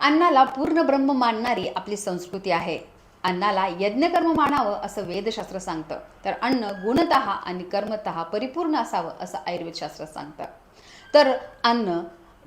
अन्नाला पूर्ण ब्रह्म मानणारी आपली संस्कृती आहे. अन्नाला यज्ञकर्म मानावं असं वेदशास्त्र सांगतं. तर अन्न गुणत आणि कर्मत परिपूर्ण असावं असं आयुर्वेदशास्त्र सांगतं. तर अन्न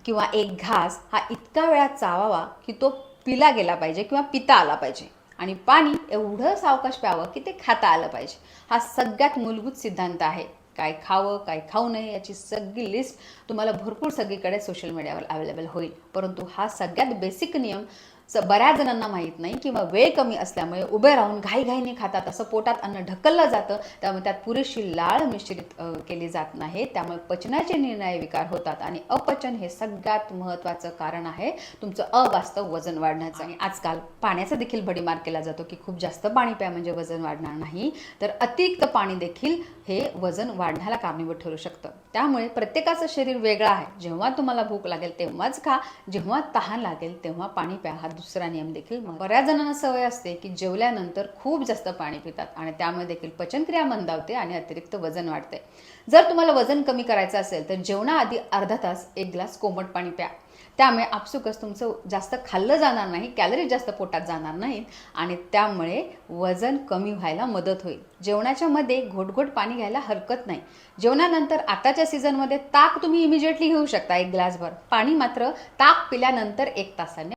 किंवा एक घास हा इतका वेळा चावावा की तो पिला गेला पाहिजे किंवा पिता आला पाहिजे. आणि पाणी एवढं सावकाश प्यावं की ते खाता आलं पाहिजे. हा सगळ्यात मूलभूत सिद्धांत आहे. काय खावं काय खाऊ नये याची सगळी लिस्ट तुम्हाला भरपूर सगळीकडे सोशल मीडियावर अवेलेबल होईल. परंतु हा सगळ्यात बेसिक नियम बऱ्याच जणांना माहीत नाही किंवा वेळ कमी असल्यामुळे उभे राहून घाईघाईने खातात. असं पोटात अन्न ढकललं जातं त्यामुळे त्यात पुरेशी लाळ मिश्रित केली जात नाही. त्यामुळे पचनाचे निर्णय विकार होतात आणि अपचन हे सगळ्यात महत्त्वाचं कारण आहे. तुमचं अवास्तव वजन वाढण्याचं. आणि आजकाल पाण्याचा देखील भडीमार केला जातो की खूप जास्त पाणी प्या म्हणजे वजन वाढणार नाही. तर अतिरिक्त पाणी देखील हे वजन वाढण्याला कारणीभूत ठरू शकतं. त्यामुळे प्रत्येकाचं शरीर वेगळं आहे. जेव्हा तुम्हाला भूक लागेल तेव्हाच खा. जेव्हा तहान लागेल तेव्हा पाणी प्या. हा दुसरा नियम देखील बऱ्याच जणांना सवय असते की जेवल्यानंतर खूप जास्त पाणी पितात आणि त्यामुळे देखील पचनक्रिया मंदावते आणि अतिरिक्त वजन वाढते. जर तुम्हाला वजन कमी करायचं असेल तर जेवणाआधी अर्धा तास एक ग्लास कोमट पाणी प्या. त्यामुळे आपसुकच तुमचं जास्त खाल्लं जाणार नाही कॅलरीज जास्त पोटात जाणार नाहीत आणि त्यामुळे वजन कमी व्हायला मदत होईल. जेवणाच्या मध्ये घोटघोट पाणी घ्यायला हरकत नाही. जेवणानंतर आताच्या सीझनमध्ये ताक तुम्ही इमिजिएटली घेऊ शकता एक ग्लासभर. पाणी मात्र ताक पिल्यानंतर एक तासाने